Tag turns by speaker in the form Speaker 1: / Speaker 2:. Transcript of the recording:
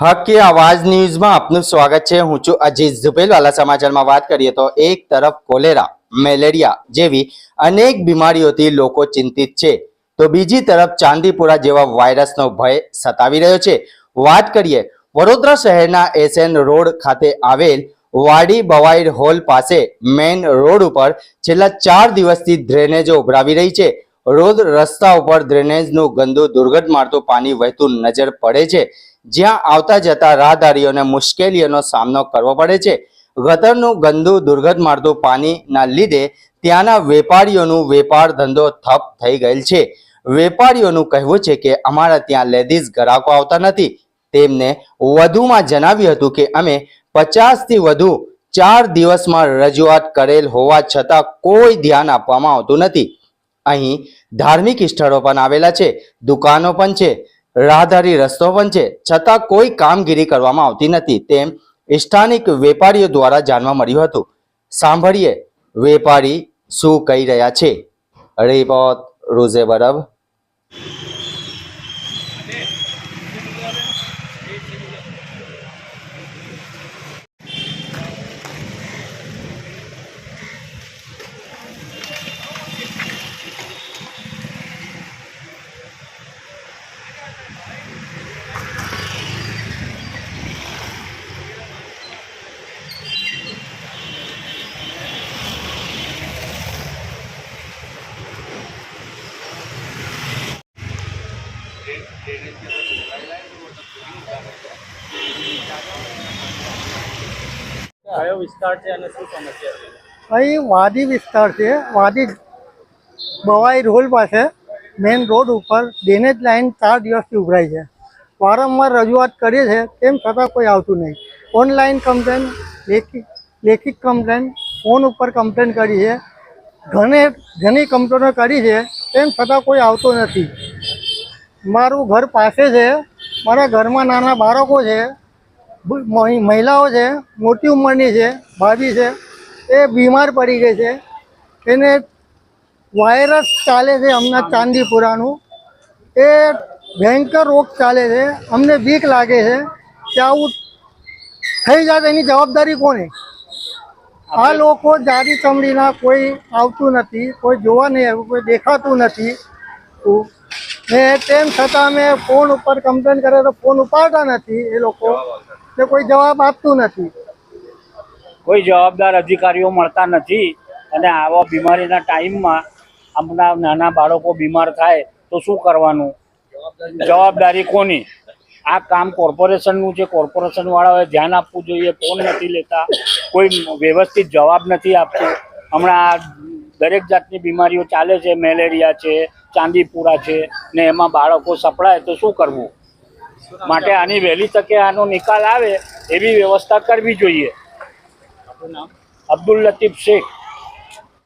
Speaker 1: હકે આવાજ ન્યૂઝમાં આપનું સ્વાગત છે. હું છું અજીત ઝુપેલવાલા સમાચારમાં વાત કરીએ તો એક તરફ કોલેરા, મેલેરિયા જેવી અનેક બીમારીઓથી લોકો ચિંતિત છે. તો બીજી તરફ ચાંદીપુરા જેવા વાયરસનો ભય સતાવી રહ્યો છે. વાત કરીએ, વડોદરા શહેરના એસએન રોડ ખાતે આવેલ વાડી બવાઈડ હોલ પાસે મેઇન રોડ ઉપર છેલ્લા ચાર દિવસથી ડ્રેનેજો ઉભરાવી રહી છે. રોડ રસ્તા ઉપર ડ્રેનેજનું ગંદુ દુર્ગંધ મારતું પાણી વહેતું નજર પડે છે. જ્યાં આવતા જતા રાહદારીઓને મુશ્કેલીઓનો સામનો કરવો પડે છે. ગટરનું ગંદુ દુર્ગંધ મારતું પાણીના લીધે ત્યાંના વેપારીઓનું વેપાર ધંધો ઠપ થઈ ગયેલ છે. વેપારીઓનું કહેવું છે કે અમારા ત્યાં લેડીઝ ગ્રાહકો આવતા નથી. તેમને વધુમાં જણાવ્યું હતું કે અમે પચાસથી વધુ ચાર દિવસમાં રજૂઆત કરેલ હોવા છતાં કોઈ ધ્યાન આપવામાં આવતું નથી. અહીં ધાર્મિક સ્થળો પણ આવેલા છે, દુકાનો પણ છે રાહદારી રસ્તો પણ છે છતાં કોઈ કામગીરી કરવામાં આવતી નથી તેમ સ્થાનિક વેપારીઓ દ્વારા જાણવા મળ્યું હતું. સાંભળીએ વેપારી શું કહી રહ્યા છે. રિપોર્ટ રોઝે બરબ.
Speaker 2: કયો વિસ્તાર છે અને શું સમસ્યા
Speaker 3: અહીં વાદી વિસ્તાર છે. વાદી બવાઈ રોડ પાસે મેઇન રોડ ઉપર ડ્રેનેજ લાઇન ચાર દિવસથી ઉભરાઈ છે. વારંવાર રજૂઆત કરીએ છે તેમ છતાં કોઈ આવતું નહીં. ઓનલાઈન કમ્પ્લેન લેખિત લેખિત કમ્પ્લેન, ફોન ઉપર કમ્પ્લેન કરી છે. ઘણે, ઘણી કમ્પ્લેનો કરી છે, તેમ છતાં કોઈ આવતો નથી. મારું ઘર પાસે છે. મારા ઘરમાં નાના બાળકો છે. મહિલાઓ છે મોટી ઉંમરની છે ભાભી છે એ બીમાર પડી ગઈ છે. એને વાયરસ ચાલે છે હમણાં ચાંદીપુરાનું. એ ભયંકર રોગ ચાલે છે. અમને બીક લાગે છે કે આવું થઈ જાય એની જવાબદારી કોને? આ લોકો જાડી ચમડીના કોઈ આવતું નથી કોઈ જોવા નહીં આવ્યું કોઈ દેખાતું નથી. ને તેમ છતાં અમે ફોન ઉપર કમ્પ્લેન કરે તો ફોન ઉપાડતા નથી એ લોકો. ને કોઈ જવાબ આપતું નથી.
Speaker 2: કોઈ જવાબદાર અધિકારીઓ મળતા નથી અને આવા બીમારીના ટાઈમમાં હમણાં નાના બાળકો બીમાર થાય તો શું કરવાનું? જવાબદારી કોની? આ કામ કોર્પોરેશનનું છે. કોર્પોરેશનવાળાઓએ ધ્યાન આપવું જોઈએ. ફોન નથી લેતા. કોઈ વ્યવસ્થિત જવાબ નથી આપતો. હમણાં આ દરેક જાતની બીમારીઓ ચાલે છે. મેલેરિયા છે, ચાંદીપુરા છે ને એમાં બાળકો સપડાય તો શું કરવું? માટે આની વહેલી તકે આનો નિકાલ આવે એવી વ્યવસ્થા કરવી જોઈએ. અબ્દુલ લતીફ શેખ.